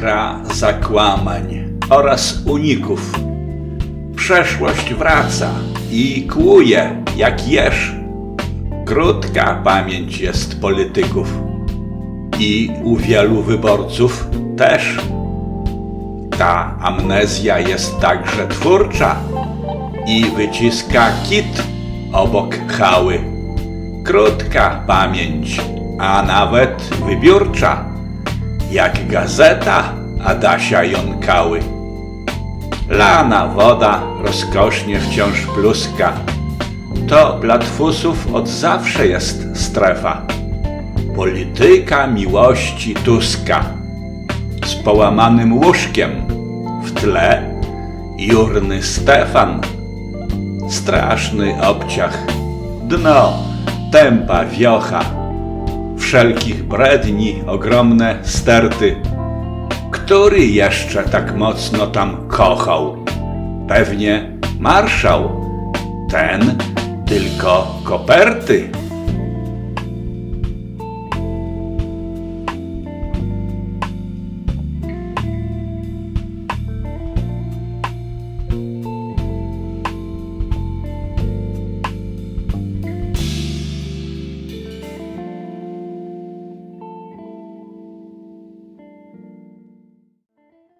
gra zakłamań oraz uników. Przeszłość wraca i kłuje jak jeż. Krótka pamięć jest polityków i u wielu wyborców też. Ta amnezja jest także twórcza i wyciska kit obok chały. Krótka pamięć, a nawet wybiórcza, jak gazeta Adasia Jąkały. Lana woda rozkosznie wciąż pluska. To dla twusów od zawsze jest strefa. Polityka miłości Tuska. Z połamanym łóżkiem w tle jurny Stefan. Straszny obciach, dno, tępa wiocha. Wszelkich bredni ogromne sterty. Który jeszcze tak mocno tam kochał? Pewnie marszał. Ten tylko koperty